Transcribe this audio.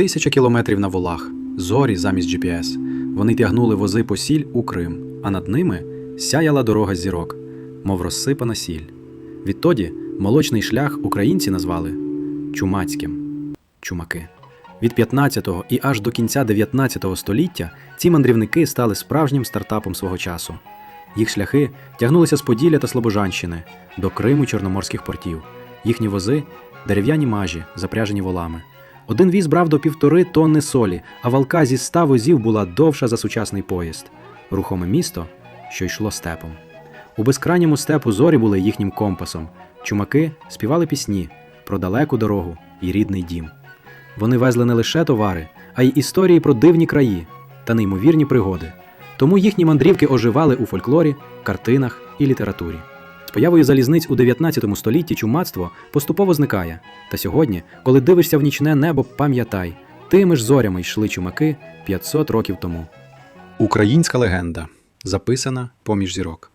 Тисяча кілометрів на волах, зорі замість GPS. Вони тягнули вози по сіль у Крим, а над ними сяяла дорога зірок, мов розсипана сіль. Відтоді молочний шлях українці назвали чумацьким чумаки. Від 15-го і аж до кінця 19-го століття ці мандрівники стали справжнім стартапом свого часу. Їх шляхи тягнулися з Поділля та Слобожанщини до Криму чорноморських портів. Їхні вози дерев'яні мажі, запряжені волами. Один віз брав до півтори тонни солі, а валка зі ста возів була довша за сучасний поїзд. Рухоме місто, що йшло степом. У безкрайньому степу зорі були їхнім компасом. Чумаки співали пісні про далеку дорогу і рідний дім. Вони везли не лише товари, а й історії про дивні краї та неймовірні пригоди. Тому їхні мандрівки оживали у фольклорі, картинах і літературі. З появою залізниць у 19 столітті чумацтво поступово зникає. Та сьогодні, коли дивишся в нічне небо, пам'ятай, тими ж зорями йшли чумаки 500 років тому. Українська легенда записана поміж зірок.